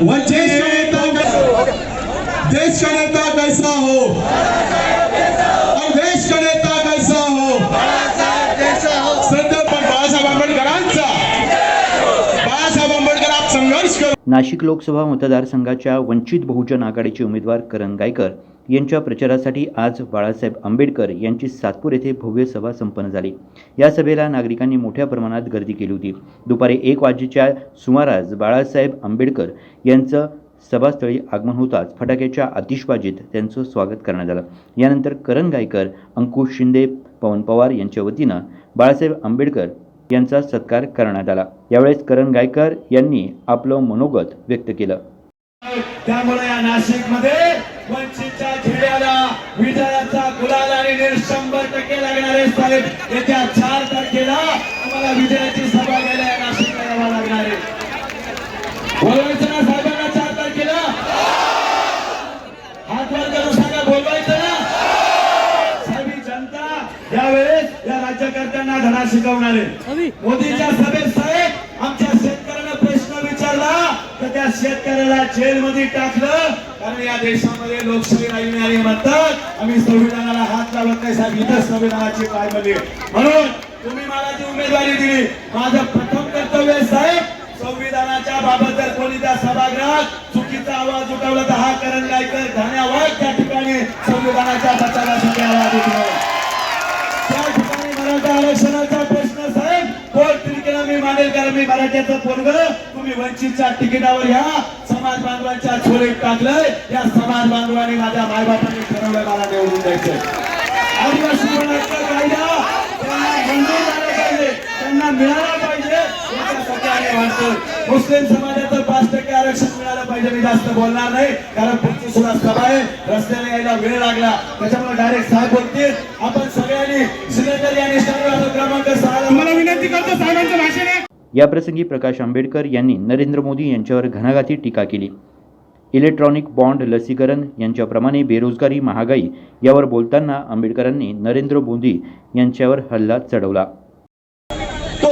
वंचित नेता देश का नेता कैसा हो? और देश का नेता कैसा हो? श्रद्धेय पण बाळासाहेब आंबेडकरांचा. बाळासाहेब आंबेडकर संघर्ष करू. नाशिक लोकसभा मतदारसंघाच्या वंचित बहुजन आघाडीचे उमेदवार करण गायकर यांच्या प्रचारासाठी आज बाळासाहेब आंबेडकर यांची सातपूर येथे भव्य सभा संपन्न झाली. या सभेला नागरिकांनी मोठ्या प्रमाणात गर्दी केली होती. दुपारी एक वाजेच्या सुमारास बाळासाहेब आंबेडकर यांचं सभास्थळी आगमन होताच फटाक्याच्या आतिषबाजीत त्यांचं स्वागत करण्यात आलं. यानंतर करण गायकर अंकुश शिंदे पवन पवार यांच्या वतीनं बाळासाहेब आंबेडकर यांचा सत्कार करण्यात आला. यावेळेस करण गायकर यांनी आपलं मनोगत व्यक्त केलं. त्यामुळे या नाशिकमध्ये वंचितच्या आहे साहेब येत्या चार तारखेला आम्हाला विजयाची सभा घ्यायला नाशिकला यावं लागणार आहे. बोलवायचं ना साहेबांना चार तारखेला? हात वर करून सांगा बोलवायचं ना? साहेब जनता यावेळेस या राज्यकर्त्यांना धडा शिकवणार आहे. मोदीच्या सभेत साहेब आमच्या तर त्या शेतकऱ्याला जेलमध्ये टाकलं. कारण या देशामध्ये लोकशाही राहिली नाही म्हणतात. आम्ही संविधानाला हात लावत नाही साहेब. इथं संविधानाची मध्ये म्हणून तुम्ही मला जी उमेदवारी दिली माझं प्रथम कर्तव्य आहे साहेब संविधानाच्या बाबत जर कोणी त्या सभागृहात चुकीचा आवाज उठवला तर हा करण गायकर धान्यावर त्या ठिकाणी संविधानाच्या प्रचारासाठी आवाज उठवला त्या ठिकाणी मराठा आरक्षणाचा प्रश्न साहेब कोर्ट तिरकेला मी मांडेल कारण मी मराठ्याचं पोरग. तुम्ही वंचितच्या तिकिटावर या समाज बांधवांच्या छोले टाकलंय. या समाज बांधवाने माझ्या मायबापांनी ठरवलं मला निवडून द्यायचं आदिवासी कायदा त्यांना मंजूर झाला पाहिजे. त्यांना मिळाला पाहिजे. मुस्लिम समाजाचं पाच टक्के आरक्षण मिळालं पाहिजे. मी जास्त बोलणार नाही. कारण पुढची सुद्धा सभा आहे. रस्त्याने यायला वेळ लागला. त्याच्यामुळे डायरेक्ट साहेब बोलतील. आपण सगळ्यांनी सिलेंडर आणि स्टँड क्रमांक सहा मला विनंती करतो साहेबांचं भाषण आहे याप्रसंगी प्रकाश आंबेडकर यांनी नरेंद्र मोदी यांच्यावर घणाघाती टीका केली. इलेक्ट्रॉनिक बॉन्ड लसीकरण यांच्याप्रमाणे बेरोजगारी महागाई यावर बोलताना आंबेडकरांनी नरेंद्र मोदी यांच्यावर हल्ला चढवला.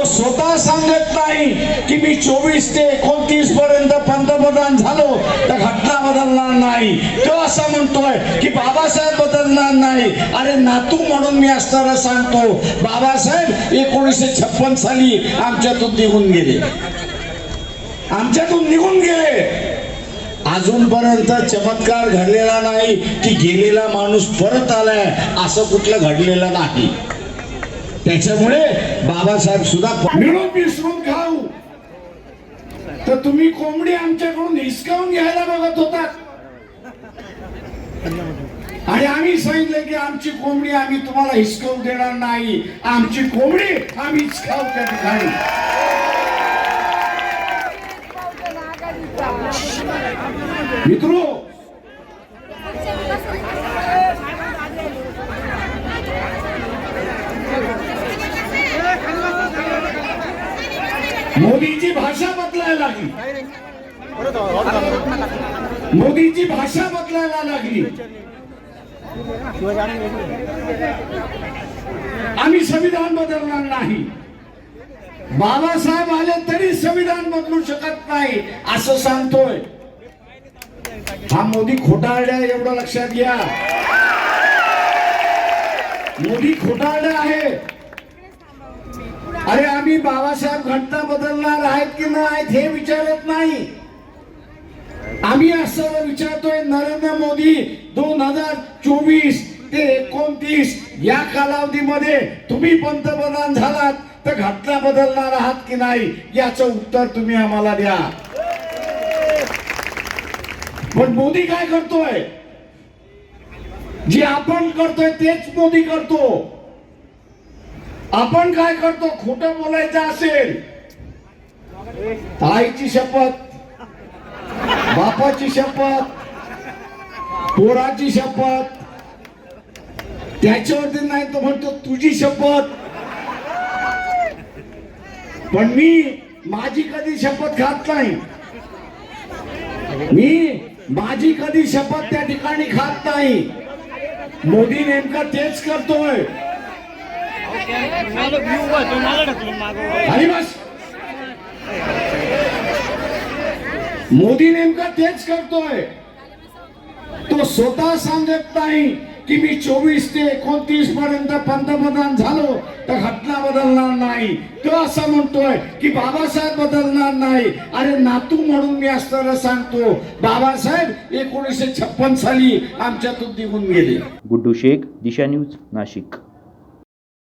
स्वतः सांगत नाही की मी चोवीस ते एकोणतीस पर्यंत पंतप्रधान झालो तर घटना बदलणार नाही. तो असं म्हणतोय की बाबासाहेब बदलणार नाही. अरे नातू म्हणून मी असताना सांगतो. बाबासाहेब एकोणीसशे छप्पन साली आमच्यातून निघून गेले. आमच्यातून निघून गेले. अजूनपर्यंत चमत्कार घडलेला नाही की गेलेला माणूस परत आलाय असं कुठलं घडलेलं नाही. त्याच्यामुळे बाबासाहेब सुद्धा मिळून मिसळून खाऊ. तर तुम्ही कोंबडी आमच्याकडून हिसकावून घ्यायला बघत होता आणि आम्ही सांगितलं की आमची कोंबडी आम्ही तुम्हाला हिसकावून देणार नाही. आमची कोंबडी आम्ही हिसकावू त्या ठिकाणी. मित्रो मोदीची भाषा बदलायला लागली. मोदीची भाषा बदलायला लागली. आम्ही संविधान बदलणार नाही. बाबासाहेब आले तरी संविधान बदलू शकत नाही असं सांगतोय. हा मोदी खोटारड्या एवढं लक्षात घ्या. मोदी खोटारड्या आहे. अरे आम्ही बाबासाहेब घटना बदलणार आहेत की नाही हे विचारत नाही. आम्ही असं विचारतोय नरेंद्र मोदी दोन हजार चोवीस ते एकोणतीस या कालावधीमध्ये तुम्ही पंतप्रधान झालात तर घटना बदलणार आहात की नाही याचं उत्तर तुम्ही आम्हाला द्या. पण मोदी काय करतोय? जे आपण करतोय तेच मोदी करतो. आपण काय करतो? खोट बोलायचं असेल. आईची शपथ बापाची शपथ पोराची शपथ. त्याच्यावरती नाही तो म्हणतो तुझी शपथ. पण मी माझी कधी शपथ खात नाही. मी माझी कधी शपथ त्या ठिकाणी खात नाही. मोदी नेमका तेच करतोय. मोदी नेमका तेच करतोय. तो स्वतः सांगत नाही की मी चोवीस ते एकोणतीस पर्यंत पंतप्रधान झालो तर घटना बदलणार नाही. तो असं म्हणतोय की बाबासाहेब बदलणार नाही. अरे नातू म्हणून मी असताना सांगतो बाबासाहेब एकोणीसशे छप्पन साली आमच्यातून निघून गेले. गुड्डू शेख दिशा न्यूज नाशिक.